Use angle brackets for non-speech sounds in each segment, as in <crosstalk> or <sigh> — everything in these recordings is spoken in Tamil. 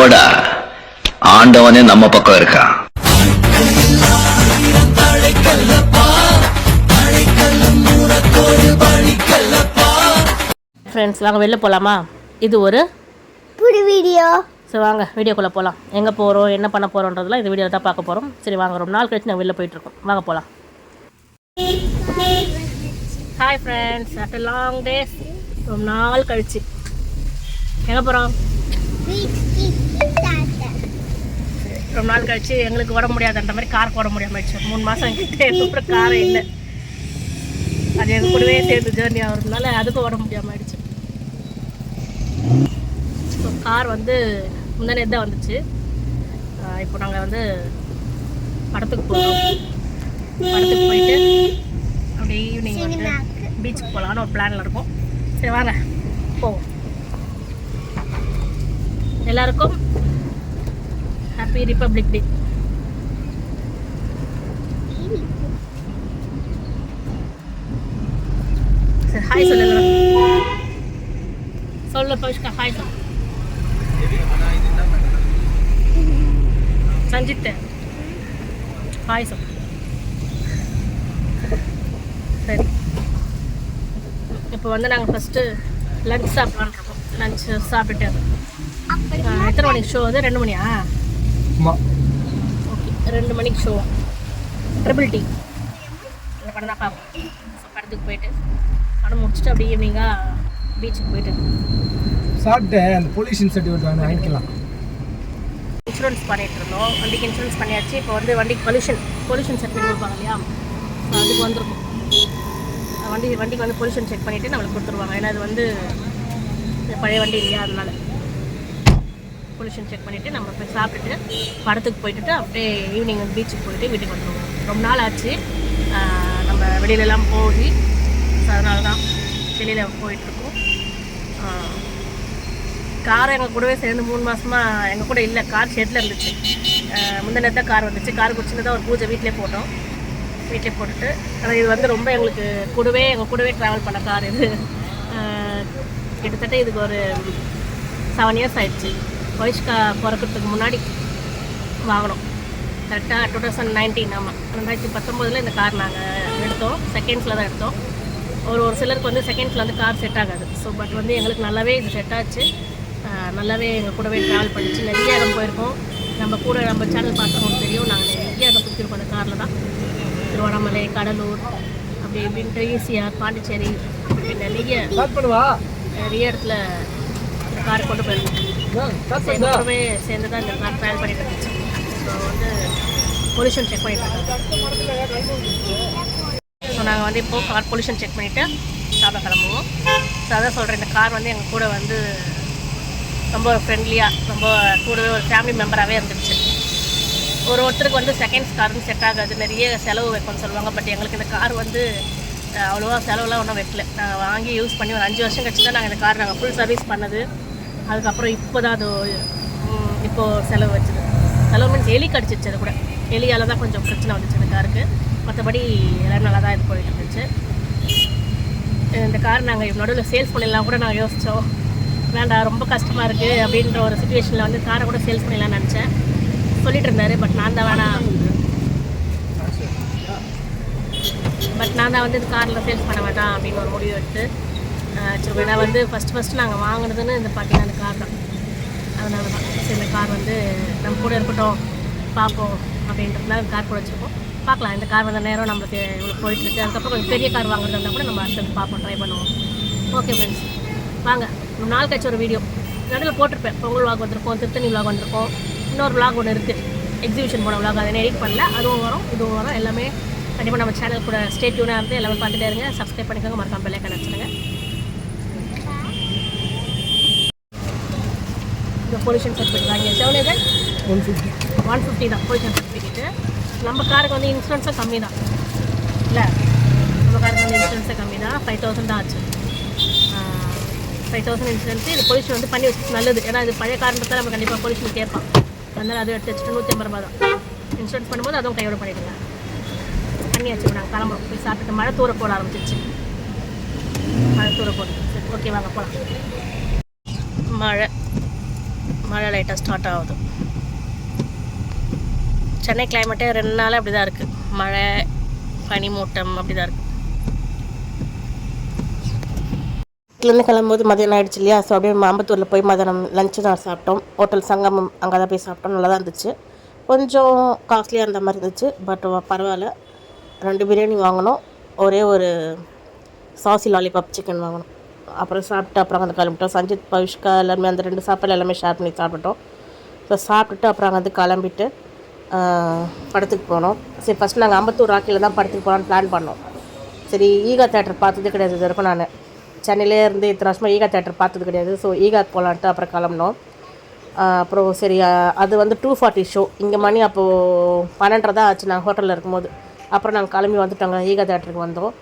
போடா ஆண்டவனே நம்ம பக்கம் இருக்கான் ஃப்ரெண்ட்ஸ் வாங்க வெளில போகலாமா இது ஒரு புது வீடியோ. சரி வாங்க வீடியோக்குள்ளே போகலாம் எங்கே போகிறோம் என்ன பண்ண போகிறோன்றதெல்லாம் இந்த வீடியோவில் தான் பார்க்க போகிறோம் சரி வாங்க ரொம்ப நாள் கழிச்சு நாங்கள் வெளில போயிட்டுருக்கோம் வாங்க போகலாம் hi friends after long days ரொம்ப நாள் கழிச்சு. எங்கே போகிறோம் ரொம்ப நாள் கழிச்சு எங்களுக்கு உடம்பு முடியாதுன்ற மாதிரி கார் போட முடியாம ஆயிடுச்சு. மூணு மாதம் கிட்டே அப்புறம் காரே இல்லை. அது எங்கள் கூடவே சேர்ந்து ஜேர்னி ஆகிறதுனால அதுக்கும் உடம்பு முடியாமல் ஆயிடுச்சு. கார் வந்து முந்தானே தான் வந்துச்சு. இப்போ நாங்கள் வந்து படத்துக்கு போகிறோம் படத்துக்கு போயிட்டு அப்படியே ஈவினிங் வந்து பீச்சுக்கு போகலான்னு ஒரு பிளானில் இருக்கோம். சரி வாங்க. போவோம். எல்லாருக்கும் ஹாப்பி ரிப்பப்ளிக் டே சரி ஹாய் சொல்லுங்க. சொல்ல பவிஷ்கா ஹாய் சொல்லு சஞ்சித். ஹாய் சொல்லு சரி. இப்போ வந்து நாங்கள் ஃபஸ்ட்டு லஞ்ச் சாப்பிட்லான்னு இருக்கோம். லஞ்ச் சாப்பிட்டு எத்தனை மணிக்கு ஷோ வந்து ரெண்டு மணியா? ஓகே ரெண்டு மணிக்கு ஷோ ட்ரிபிள் டி அந்த படம் தான் பார்ப்போம். ஸோ படத்துக்கு போயிட்டு படம் முடிச்சுட்டு அப்படியே ஈவினிங்காக பீச்சுக்கு போயிட்டு. சாப்பிட்டேன் அந்த பொல்யூஷன் சர்டிஃபிகேட் வாங்க வாங்கிக்கலாம். இன்சூரன்ஸ் பண்ணிட்டு இருந்தோம். வண்டிக்கு இன்சூரன்ஸ் பண்ணியாச்சு. இப்போ வந்து வண்டிக்கு பொல்யூஷன் பொல்யூஷன் சர்டிஃபிகேட் கொடுப்பாங்க இல்லையா? அதுக்கு வந்திருக்கும். வண்டி வண்டிக்கு வந்து பொல்யூஷன் செக் பண்ணிவிட்டு நம்மளுக்கு கொடுத்துருவாங்க. ஏன்னா அது வந்து பழைய வண்டி இல்லையா? அதனால. பொல்யூஷன் செக் பண்ணிவிட்டு நம்ம போய் சாப்பிட்டுட்டு படத்துக்கு போயிட்டு அப்படியே ஈவினிங் வந்து பீச்சுக்கு போயிட்டு வீட்டுக்கு வந்துடுவோம் ரொம்ப நாள் ஆச்சு. நம்ம வெளியிலலாம் போய் அதனால தான் வெளியில் போயிட்டுருக்கோம். கார் எங்கள் கூடவே சேர்ந்து மூணு மாதமாக எங்கள் கூட இல்லை கார் ஷெட்டில் இருந்துச்சு. அஹ் முந்தின தான் கார் வந்துச்சு. கார் ஒரு தான் ஒரு பூஜை வீட்டிலே போட்டோம். வீட்டிலே போட்டுட்டு ஆனால் இது வந்து ரொம்ப எங்களுக்கு கூடவே எங்கள் கூடவே ட்ராவல் பண்ண கார் இது. கிட்டத்தட்ட இதுக்கு ஒரு செவன் இயர்ஸ் ஆயிடுச்சு. வயசுக்கா பிறக்கிறதுக்கு முன்னாடி வாங்கினோம் கரெக்டாக டூ தௌசண்ட் நைன்டீன் ஆமாம் ரெண்டாயிரத்தி பத்தொம்போதில் இந்த கார் நாங்கள் எடுத்தோம். செகண்ட்ஸில் தான் எடுத்தோம். ஒரு ஒரு சிலருக்கு வந்து செகண்ட்ஸில் வந்து கார் செட் ஆகாது. ஸோ பட் வந்து எங்களுக்கு நல்லாவே இது செட் ஆச்சு. நல்லாவே எங்கள் கூடவே ட்ராவல் பண்ணிச்சு. நிறைய இடம் போயிருக்கோம். நம்ம கூட நம்ம சேனல் பார்த்தவங்களுக்கு தெரியும். நாங்கள் நிறைய இடம் சுற்றிருக்கோம் அந்த காரில் தான். திருவண்ணாமலை கடலூர் அப்படி இப்படின்ட்டு ஈசிஆர் பாண்டிச்சேரி அப்படி நிறைய நிறைய இடத்துல கார் கொண்டு போயிருக்கோம். ஸோ சேர்ந்து தான் இந்த கார் ட்ராவல் பண்ணிட்டு இருந்துச்சு. ஸோ வந்து பொல்யூஷன் செக் பண்ணிட்டு ஸோ நாங்கள் வந்து இப்போது கார் பொல்யூஷன் செக் பண்ணிவிட்டு சாப்பிட கிளம்புவோம். ஸோ அதான் சொல்கிறேன் இந்த கார் வந்து எங்கள் கூட வந்து ரொம்ப ஃப்ரெண்ட்லியாக ரொம்ப கூடவே ஒரு ஃபேமிலி மெம்பராகவே இருந்துச்சு. ஒரு ஒருத்தருக்கு வந்து செகண்ட்ஸ் கார் வந்து செட் ஆகாது நிறைய செலவு வைக்கணும்னு சொல்லுவாங்க. பட் எங்களுக்கு இந்த கார் வந்து அவ்வளோவா செலவுலாம் ஒன்றும் வைக்கல. நாங்கள் வாங்கி யூஸ் பண்ணி ஒரு அஞ்சு வருஷம் கழிச்சு தான் நாங்கள் இந்த கார் நாங்கள் ஃபுல் சர்வீஸ் பண்ணது. அதுக்கப்புறம் இப்போ தான் அது ம், இப்போ செலவு வச்சுது. செலவு மீன்ஸ் எலி கடிச்சிச்சு அது கூட. எலியால் தான் கொஞ்சம் பிரச்சனை வந்துச்சு இந்த காருக்கு. மற்றபடி எல்லாம் நல்லா தான் இது போயிட்டு இருந்துச்சு. இந்த கார் நாங்கள் நடுவில் சேல்ஸ் பண்ணிடலாம் கூட நாங்கள் யோசித்தோம் வேண்டாம் ரொம்ப கஷ்டமாக இருக்குது அப்படின்ற ஒரு சுச்சுவேஷனில் வந்து காரை கூட சேல்ஸ் பண்ணிடலாம்னு நினச்சேன். சொல்லிட்டு இருந்தாரு பட் நான் தான் வேணாம் பட் நான் தான் வந்து இந்த காரில் சேல்ஸ் பண்ண வேண்டாம் அப்படின்னு ஒரு முடிவு எடுத்து ஆக்சுவலாக சரி வந்து ஃபஸ்ட்டு ஃபஸ்ட்டு நாங்கள் வாங்கினதுன்னு இந்த பார்த்தீங்கன்னா இந்த கார் தான். அதனால தான் சரி இந்த கார் வந்து நம்ம கூட இருக்கட்டும் பார்ப்போம் அப்படின்றதுனால கார் கூட வச்சுருக்கோம். பார்க்கலாம் இந்த கார் வந்த நேரம் நம்மளுக்கு இவ்வளோ போயிட்டுருக்கு அதுக்கப்புறம் கொஞ்சம் பெரிய கார் வாங்குறதா இருந்தால் கூட நம்ம அடுத்தது பார்ப்போம் ட்ரை பண்ணுவோம். ஓகே ஃப்ரெண்ட்ஸ் வாங்க ஒரு நாள் கழிச்சு ஒரு வீடியோ நடுவில் போட்டிருப்பேன். பொங்கல் விளாக் வந்திருக்கோம் திருத்தணி விளாக் வந்திருக்கோம். இன்னொரு விளாக் ஒன்று இருக்குது எக்ஸிபிஷன் போன விளாக் அதை எடிட் பண்ணல. அதுவும் வரும் இதுவும் வரும். எல்லாமே கண்டிப்பாக நம்ம சேனல் கூட ஸ்டே டியூனாக இருந்து எல்லாமே பார்த்துட்டே இருங்க. சப்ஸ்கிரைப் பண்ணிக்கோங்க. மறக்காம பெல்லை கனெக்ட் இந்த பொல்யூஷன் சர்டிஃபிகேட் வாங்கி எவ்வளோ இது? ஒன் ஃபிஃப்டி ஒன் ஃபிஃப்டி தான் பொல்யூஷன் சர்டிஃபிகேட்டு நம்ம காருக்கு வந்து இன்சூரன்ஸும் கம்மி தான் இல்லை நம்ம காருக்கு வந்து இன்சூரன்ஸே கம்மி தான் ஃபைவ் தௌசண்ட் தான் ஆச்சு. ஃபைவ் தௌசண்ட் இன்சூரன்ஸ் இது பொல்யூஷன் வந்து பண்ணி வச்சு நல்லது. ஏன்னா இது பழைய காரணத்தை நம்ம கண்டிப்பாக பொல்யூஷன் கேட்பான். அதனால் அது எடுத்து வச்சுட்டு நூற்றி ஐம்பது ரூபா தான். இன்சூரன்ஸ் பண்ணும்போது அதுவும் கையோட பண்ணிடுங்க. பண்ணியாச்சு நாங்கள் கிளம்புறோம். போய் சாப்பிட்டு மழை தூர போட ஆரம்பிச்சிருச்சு. மழை தூர போடுது சரி ஓகே வாங்க போகலாம் மழை. மழை லைட்டாக ஸ்டார்ட் ஆகுது. சென்னை கிளைமேட்டே ரெண்டு நாள் அப்படி தான் இருக்குது மழை பனிமூட்டம் அப்படி தான் இருக்குது வீட்டிலேருந்து கிளம்பும்போது மதியானம் ஆகிடுச்சு இல்லையா? ஸோ அப்படியே அம்பத்தூரில் போய் மதியானம் லஞ்சு தான் சாப்பிட்டோம். ஹோட்டல் சங்கமம் அங்கே தான் போய் சாப்பிட்டோம். நல்லா தான் இருந்துச்சு. கொஞ்சம் காஸ்ட்லியாக இருந்த மாதிரி இருந்துச்சு. பட் பரவாயில்ல. ரெண்டு பிரியாணி வாங்கினோம் ஒரே ஒரு சாசி லாலிபாப் சிக்கன் வாங்கினோம் அப்புறம் சாப்பிட்டு அப்புறம் வந்து கிளம்பிட்டோம். சஞ்சித் பவிஷ்கா எல்லாருமே அந்த ரெண்டு சாப்பாடு எல்லாமே ஷேர் பண்ணி சாப்பிட்டோம் ஸோ சாப்பிட்டுட்டு அப்புறம் வந்து கிளம்பிட்டு படத்துக்கு போனோம். சரி ஃபஸ்ட் நாங்கள் அம்பத்தூர் ராக்கியில் தான் படத்துக்கு போகலான்னு பிளான் பண்ணோம். சரி ஈகா தேட்டர் பார்த்தது கிடையாது இது வரைக்கும் நான். சென்னையிலே இருந்து இத்தனை வருஷமாக ஈகா தேட்டர் பார்த்தது கிடையாது. ஸோ ஈகா போகலான்ட்டு அப்புறம் கிளம்பினோம். அப்புறம் சரி அது வந்து டூ ஃபார்ட்டி ஷோ இங்கே மணி அப்போது பன்னெண்டரை ஆச்சு. நாங்கள் ஹோட்டலில் இருக்கும்போது. அப்புறம் நாங்கள் கிளம்பி வந்துட்டோங்க. ஈகா தேட்டருக்கு வந்தோம்.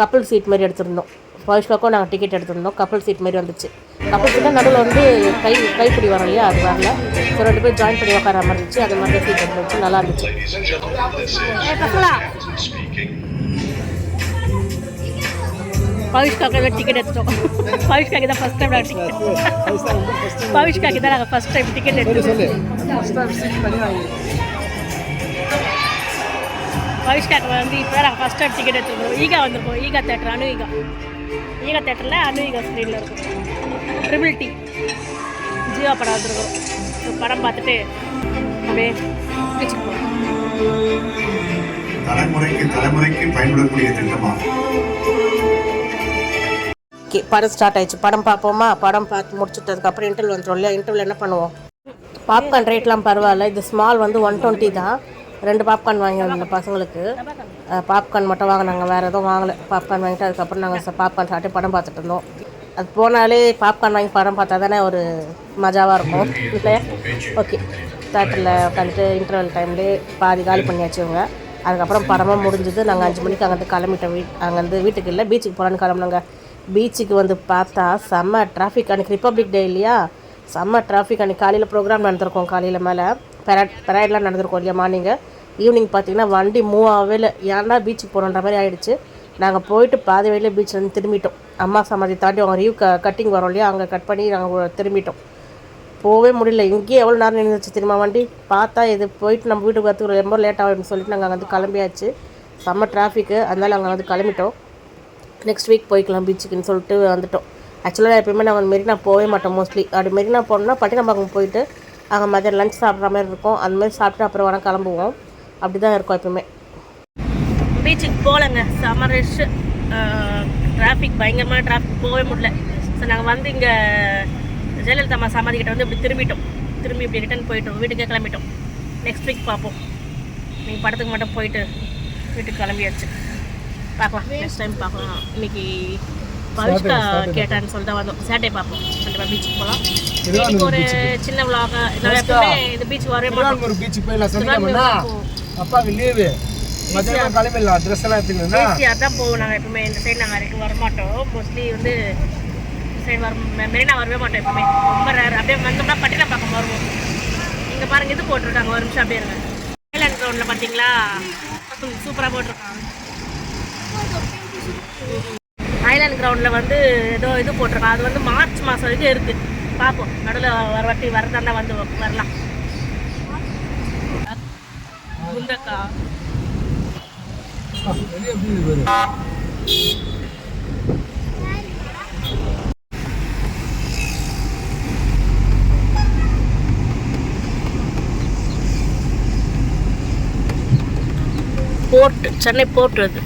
கப்பிள் சீட் மாதிரி எடுத்திருந்தோம். பவிஷ்காக்கும் நாங்கள் டிக்கெட் எடுத்திருந்தோம். கப்பிள் சீட் மாதிரி வந்துச்சு. கப்பிள் சீட்டாக நடுவில் வந்து கை கைப்பிடி வரும் இல்லையா? அது வரல. ஸோ ரெண்டு பேர் ஜாயின் பண்ணி உட்கார மாதிரி இருந்துச்சு. அது மாதிரி சீட் இருந்துச்சு நல்லா இருந்துச்சு. பவிஷ்காக்கு டிக்கெட் எடுத்துட்டோம் பவிஷ்காக்கு தான் ஃபஸ்ட் டைம் நாங்கள் டிக்கெட் பவிஷ்காக்கு தான் நாங்கள் ஃபஸ்ட் டைம் டிக்கெட் எடுத்தோம். பவிஷ்காக்கு வந்து இப்போ நாங்கள் ஃபஸ்ட் டைம் டிக்கெட் எடுத்துருக்கோம் ஈகா வந்திருக்கோம். ஈகா தேட்டர் அனு ஈகா. ஈகா தேட்டரில் அனு ஈகா ஸ்க்ரீனில் இருக்கும். ட்ரிபிள் டி ஜீவா படம் வந்திருக்கோம். படம் பார்த்துட்டு அப்படியே பீச்சுக்கு போகிறோம் தலைமுறைக்கு தலைமுறைக்கு பயன்படக்கூடிய திட்டமாகும். ஓகே படம் ஸ்டார்ட் ஆயிடுச்சு. படம் பார்ப்போமா? படம் பார்த்து முடிச்சுட்டதுக்கப்புறம் இன்டர்வல் வந்துடும் இல்லையா? இன்டர்வல் என்ன பண்ணுவோம்? பாப்கார்ன் ரேட்லாம் பரவாயில்ல. இது ஸ்மால் வந்து ஒன் டுவெண்ட்டி தான். ரெண்டு பாப்கார்ன் வாங்கியிருந்தோம் பசங்களுக்கு. பாப்கார்ன் மட்டும் வாங்கினாங்க. வேறு எதுவும் வாங்கலை. பாப்கார்ன் வாங்கிட்டு அதுக்கப்புறம் நாங்கள் பாப்கார்ன் சாப்பிட்டு படம் பார்த்துட்டு இருந்தோம். அது போனாலே பாப்கார்ன் வாங்கி படம் பார்த்தா தானே ஒரு மஜாவாக இருக்கும். இல்லையா? ஓகே தேட்டரில் உட்காந்துட்டு இன்டர்வல் டைம்லேயே பாதி காலி பண்ணியாச்சு இவங்க. அதுக்கப்புறம் படமாக முடிஞ்சது. நாங்கள் அஞ்சு மணிக்கு அங்கேருந்து கிளம்பிட்டோம். வீட் அங்கேருந்து வீட்டுக்கு இல்லை பீச்சுக்கு போகலான்னு கிளம்புனாங்க. பீச்சுக்கு வந்து பார்த்தா செம்ம டிராஃபிக் அன்றைக்கி ரிப்பப்ளிக் டே இல்லையா? செம்ம டிராஃபிக் அன்றைக்கி காலையில் ப்ரோக்ராம் நடந்திருக்கோம். காலையில் மேலே. பெராட் பெராய்டெலாம் நடந்திருக்கோம் இல்லையா? மார்னிங்கு ஈவினிங் பார்த்தீங்கன்னா வண்டி மூவ் ஆகவே இல்லை. ஏன்னா பீச்சுக்கு போகிறோன்ற மாதிரி ஆகிடுச்சு நாங்கள் போயிட்டு பாதி வழியில் பீச்சில் வந்து திரும்பிட்டோம். அம்மா சமாதி தாண்டி அவங்க ரியூ க கட்டிங் வரோம் இல்லையா அங்கே கட் பண்ணி நாங்கள் திரும்பிட்டோம். போகவே முடியல. இங்கேயே எவ்வளோ நேரம் நின்றுச்சு தெரியுமா வண்டி? பார்த்தா இது போயிட்டு நம்ம வீட்டுக்கு வரத்துக்கு ரொம்ப லேட் ஆகும்னு சொல்லிட்டு நாங்கள் வந்து கிளம்பியாச்சு. செம்ம டிராஃபிக்கு அதனால அங்கே வந்து கிளம்பிட்டோம். நெக்ஸ்ட் வீக் போய்க்கலாம் பீச்சுக்குன்னு சொல்லிட்டு வந்துட்டோம். ஆக்சுவலாக எப்பயுமே நான் மெரினா போகவே மாட்டோம் மோஸ்ட்லி அப்படி மெரினா போனோம்னா பட்டினப்பாக்கம் போயிட்டு அங்கே மதியம் லஞ்ச் சாப்பிட்ற மாதிரி இருக்கும். அந்த மாதிரி சாப்பிட்டு அப்புறம் வேணால் கிளம்புவோம். அப்படி தான் இருக்கும் எப்பவுமே. பீச்சுக்கு போகலங்க. செம்ம ரஷ் டிராஃபிக் பயங்கரமான டிராஃபிக் போகவே முடியல. ஸோ நாங்கள் வந்து இங்கே ஜெயலலிதா அம்மா சமாதி கிட்ட வந்து இப்படி திரும்பிட்டோம். திரும்பி இப்படி ரிட்டர்ன் போயிட்டோம். வீட்டுக்கே கிளம்பிட்டோம். நெக்ஸ்ட் வீக் பார்ப்போம். நீங்கள் படத்துக்கு மட்டும் போயிட்டு வீட்டுக்கு கிளம்பியாச்சு. பார்க்கலாம். நெக்ஸ்ட் டைம் பார்க்கலாம். இன்னைக்கு பவிஷ்கா கேட்டான்னு சொல்லிட்டு தான் வந்தோம். சாட்டர்டே பார்ப்போம். கண்டிப்பாக பீச்சுக்கு போகலாம். இன்னைக்கு ஒரு சின்ன விளாக நான் எப்பவுமே இந்த பீச் வரவே மாட்டோம். அப்பாவுக்கு லீவு மத்தியானம் கிளம்பிடலாம் ட்ரெஸ் எல்லாம் எடுத்துக்கணும்னா ஈஸியாக தான் போவோம் நாங்கள் எப்பவுமே. இந்த சைடு நாங்கள் வரைக்கும் வரமாட்டோம். மோஸ்ட்லி வந்து சைடு வர மெரினா வரவே மாட்டோம் எப்பவுமே. ரொம்ப ரேர் அப்படியே வந்தோம்னா பட்டினம் பக்கம் வருவோம். இங்கே பாருங்க இது போட்டிருக்காங்க. ஒரு நிமிஷம் அப்படியே இருங்க. ஐலாண்ட் கிரவுண்டில் பார்த்தீங்களா சூப்பராக போட்டிருக்காங்க. ஐலாண்ட் கிரவுண்டில் வந்து ஏதோ இது போட்டிருக்காங்க. அது வந்து மார்ச் மாதம் வரைக்கும் இருக்குது பார்ப்போம் நடுவில் வர வாட்டி வரதாண்டா வந்து வரலாம். முந்தக்கா போர்ட் சென்னை போர்ட் அது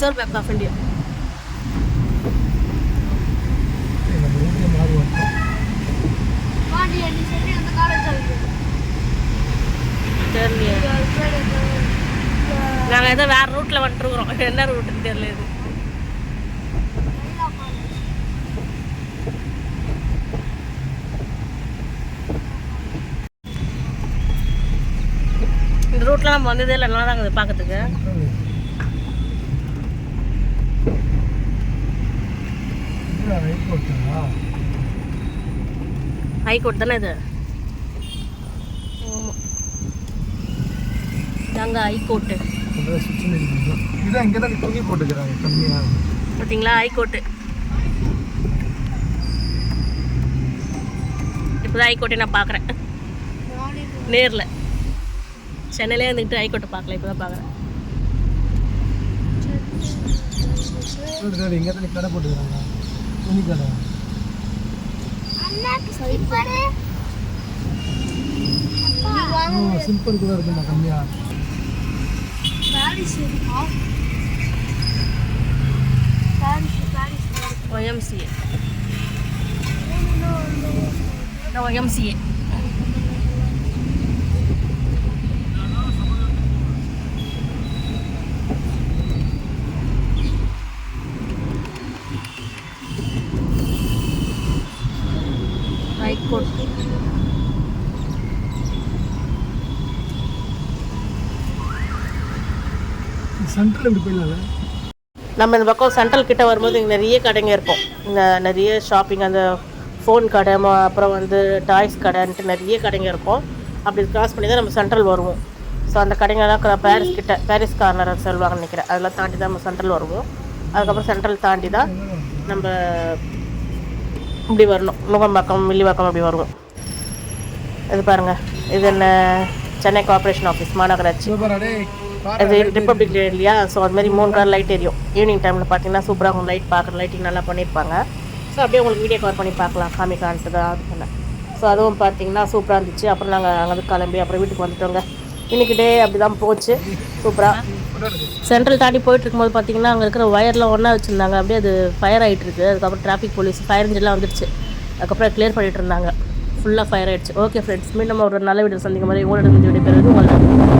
ரிசர்வ் பேங்க் ஆஃப் இந்தியா. தெரியலையே. நாங்கள் ஏதோ வேறு ரூட்டில் வந்துட்டுருக்குறோம் <laughs> என்ன ரூட்டுன்னு தெரியல இது. இந்த ரூட்லாம் நம்ம வந்ததே இல்லை. நல்லா தாங்க இது பார்க்கறதுக்கு. ஹைகோர்ட் தானே இது? ஆமாம் இதாங்க ஹைகோர்ட்டு. இதான் இங்கே தான் தூக்கி போட்டுக்கிறாங்க கம்மியாக பார்த்தீங்களா? ஹைகோர்ட்டு. இப்போ தான் ஹைகோர்ட்டை நான் பார்க்குறேன். நேரில். சென்னையிலே இருந்துக்கிட்டு ஹைகோர்ட்டை பார்க்கல இப்போ தான் பார்க்குறேன் இங்கே தான் கடை போட்டுக்கிறாங்க. துணி கடை. சிம்பிள் கூட இருக்குண்ணா கம்மியாக ஒய்எம்சிஏ ஒய்எம்சிஏ Central எப்படி போயிடலாம்ல நம்ம இந்த பக்கம் சென்ட்ரல் கிட்ட வரும்போது இங்கே நிறைய கடைங்க இருக்கும். நிறைய ஷாப்பிங் அந்த ஃபோன் கடை அப்புறம் வந்து டாய்ஸ் கடைன்ட்டு நிறைய கடைங்க இருக்கும். அப்படி கிராஸ் பண்ணி தான் நம்ம சென்ட்ரல் வருவோம். ஸோ அந்த கடைங்கெல்லாம் பாரிஸ் கிட்ட பாரிஸ் கார்னர் சொல்லுவாங்கன்னு நினைக்கிறேன். அதெல்லாம் தாண்டி தான் நம்ம சென்ட்ரல் வருவோம். அதுக்கப்புறம் சென்ட்ரல் தாண்டி தான் நம்ம இப்படி வரணும். நுகம்பாக்கம் மில்லிவாக்கம் அப்படி வருவோம். இது பாருங்க. இது என்ன? சென்னை கார்ப்பரேஷன் ஆஃபீஸ் மாநகராட்சி. அது ரிப்பப்ளிக் டே இல்லையா? ஸோ அது மாதிரி மூணு கார் லைட் எரியும் ஈவினிங் டைமில் பார்த்தீங்கன்னா சூப்பராக இருக்கும் லைட் பார்க்குற லைட்டிங் நல்லா பண்ணியிருப்பாங்க ஸோ அப்படியே உங்களுக்கு வீடியோ கவர் பண்ணி பார்க்கலாம். காமிக்கான்ட்டு தான் அது பண்ணேன் ஸோ அதுவும் பார்த்தீங்கன்னா சூப்பராக இருந்துச்சு. அப்புறம் நாங்கள் அங்கே கிளம்பி அப்புறம் வீட்டுக்கு வந்துட்டோங்க. இன்னைக்கு டே அப்படி தான் போச்சு சூப்பராக சென்ட்ரல் தாண்டி போயிட்டு இருக்கும்போது பார்த்தீங்கன்னா அங்கே இருக்கிற ஒயர்லாம் ஒன்றா வச்சுருந்தாங்க. அப்படியே அது ஃபயர் ஆகிட்டு இருக்கு. அதுக்கப்புறம் டிராஃபிக் போலீஸ் ஃபயர் இன்ஜின்லாம் வந்துடுச்சு அதுக்கப்புறம் க்ளியர் பண்ணிட்டு இருந்தாங்க. ஃபுல்லாக ஃபயர் ஆயிடுச்சு. ஓகே ஃப்ரெண்ட்ஸ் மீண்டும் ஒரு நல்ல வீடியோ சந்திக்கும் மாதிரி உங்களோட இந்த வீடியோ பேர் உங்களோட பாய்